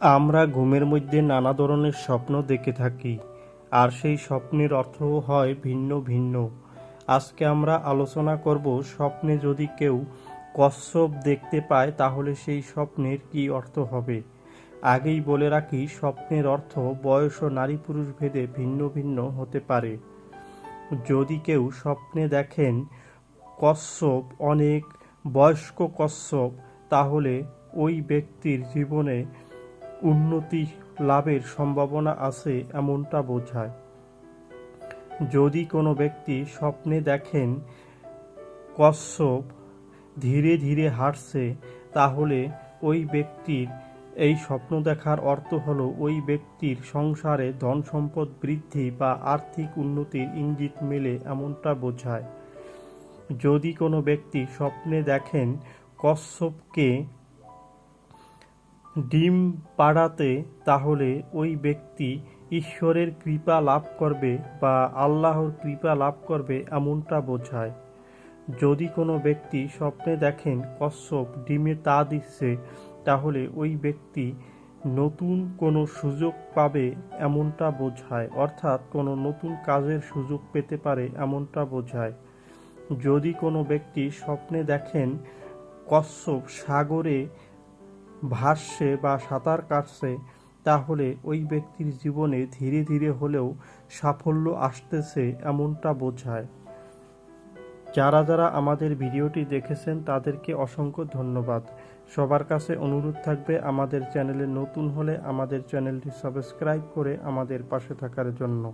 আমরা ঘুমের মধ্যে নানা ধরনের স্বপ্ন দেখে থাকি, আর সেই স্বপ্নের অর্থও হয় ভিন্ন ভিন্ন। আজকে আমরা আলোচনা করব স্বপ্নে যদি কেউ কচ্ছপ দেখতে পায়, তাহলে সেই স্বপ্নের কী অর্থ হবে? আগেই বলে রাখি, স্বপ্নের অর্থ বয়স ও নারী পুরুষ ভেদে ভিন্ন ভিন্ন হতে পারে। যদি কেউ স্বপ্নে দেখেন কচ্ছপ, অনেক বয়স্ক কচ্ছপ, তাহলে ওই ব্যক্তির জীবনে উন্নতি লাভের সম্ভাবনা আছে এমনটা বোঝায়। যদি কোনো ব্যক্তি স্বপ্নে দেখেন কশ্যপ ধীরে ধীরে হাঁটছে, তাহলে ওই ব্যক্তির এই স্বপ্ন দেখার অর্থ হলো ওই ব্যক্তির সংসারে ধন সম্পদ বৃদ্ধি বা আর্থিক উন্নতির ইঙ্গিত মেলে এমনটা বোঝায়। যদি কোনো ব্যক্তি স্বপ্নে দেখেন কচ্ছপকে ডিম পাড়াতে তাহলে ওই ব্যক্তি ঈশ্বরের কৃপা লাভ করবে বা আল্লাহর কৃপা লাভ করবে এমনটা বোঝায়। যদি কোনো ব্যক্তি স্বপ্নে দেখেন কচ্ছপ ডিমে তা দিচ্ছে, তাহলে ওই ব্যক্তি নতুন কোনো সুযোগ পাবে এমনটা বোঝায়। অর্থাৎ কোনো নতুন কাজের সুযোগ পেতে পারে এমনটা বোঝায়। যদি কোনো ব্যক্তি স্বপ্নে দেখেন কচ্ছপ সাগরে ভাসছে বা সাঁতার কাটছে, তাহলে ওই ব্যক্তির জীবনে ধীরে ধীরে হলেও সাফল্য আসতেছে এমনটা বোঝায়। যারা যারা আমাদের ভিডিওটি দেখেছেন, তাদেরকে অসংখ্য ধন্যবাদ। সবার কাছে অনুরোধ থাকবে, আমাদের চ্যানেলে নতুন হলে আমাদের চ্যানেলটি সাবস্ক্রাইব করে আমাদের পাশে থাকার জন্য।